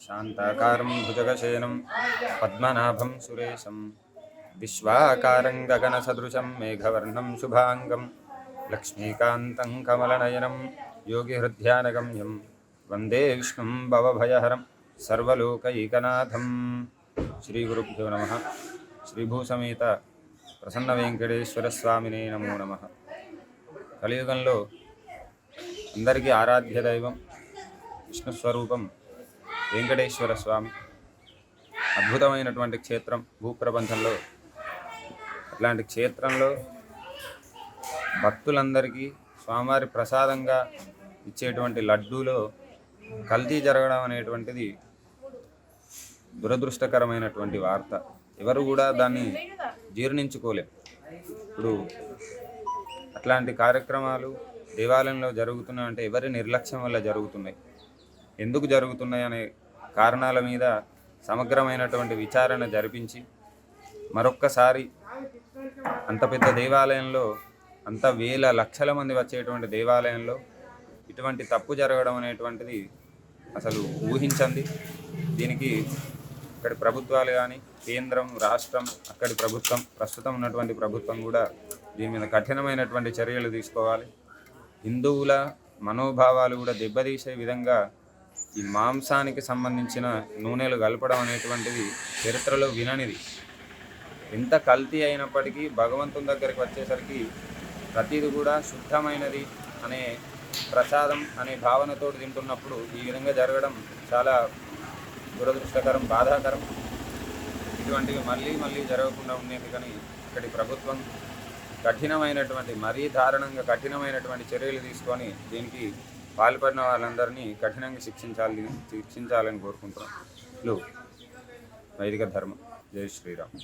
శాంతాకారం భుజగశయనం పద్మనాభం సురేశం విశ్వాకారం గగనసదృశం మేఘవర్ణం శుభాంగం లక్ష్మీకాంతం కమలనయనం యోగిహృద్యానగమ్యం వందే విష్ణుం భవభయహరం సర్వలోకైకనాథం శ్రీగురుభ్యో నమ శ్రీభూసమేత ప్రసన్న వెంకటేశ్వర స్వామినే నమో నమ కలియుగంలో అందరికీ ఆరాధ్య దైవం విష్ణుస్వరూపం వెంకటేశ్వర స్వామి. అద్భుతమైనటువంటి క్షేత్రం భూప్రబంధంలో అట్లాంటి క్షేత్రంలో భక్తులందరికీ స్వామివారి ప్రసాదంగా ఇచ్చేటువంటి లడ్డూలో కల్తీ జరగడం అనేటువంటిది దురదృష్టకరమైనటువంటి వార్త. ఎవరు కూడా దాన్ని జీర్ణించుకోలేం. ఇప్పుడు అట్లాంటి కార్యక్రమాలు దేవాలయంలో జరుగుతున్నాయి అంటే ఎవరి నిర్లక్ష్యం వల్ల జరుగుతున్నాయి? ఎందుకు జరుగుతున్నాయి అనే కారణాల మీద సమగ్రమైనటువంటి విచారణ జరిపించి మరొక్కసారి అంత పెద్ద దేవాలయంలో అంత వేల లక్షల మంది వచ్చేటువంటి దేవాలయంలో ఇటువంటి తప్పు జరగడం అనేటువంటిది అసలు ఊహించండి. దీనికి అక్కడి ప్రభుత్వాలు కానీ కేంద్రం రాష్ట్రం అక్కడి ప్రభుత్వం ప్రస్తుతం ఉన్నటువంటి ప్రభుత్వం కూడా దీని మీద కఠినమైనటువంటి చర్యలు తీసుకోవాలి. హిందువుల మనోభావాలు కూడా దెబ్బతీసే విధంగా ఈ మాంసానికి సంబంధించిన నూనెలు కలపడం అనేటువంటిది చరిత్రలో విననిది. ఎంత కల్తీ అయినప్పటికీ భగవంతుని దగ్గరికి వచ్చేసరికి ప్రతిది కూడా శుద్ధమైనది అనే ప్రసాదం అనే భావనతో తింటున్నప్పుడు ఈ విధంగా జరగడం చాలా దురదృష్టకరం బాధాకరం. ఇటువంటివి మళ్ళీ మళ్ళీ జరగకుండా ఉండేది కానీ ఇక్కడి ప్రభుత్వం కఠినమైనటువంటి మరీ దారుణంగా కఠినమైనటువంటి చర్యలు తీసుకొని దీనికి పాల్పడిన వాళ్ళందరినీ కఠినంగా శిక్షించాలి శిక్షించాలని కోరుకుంటున్నాం. వైదిక ధర్మం. జై శ్రీరామ్.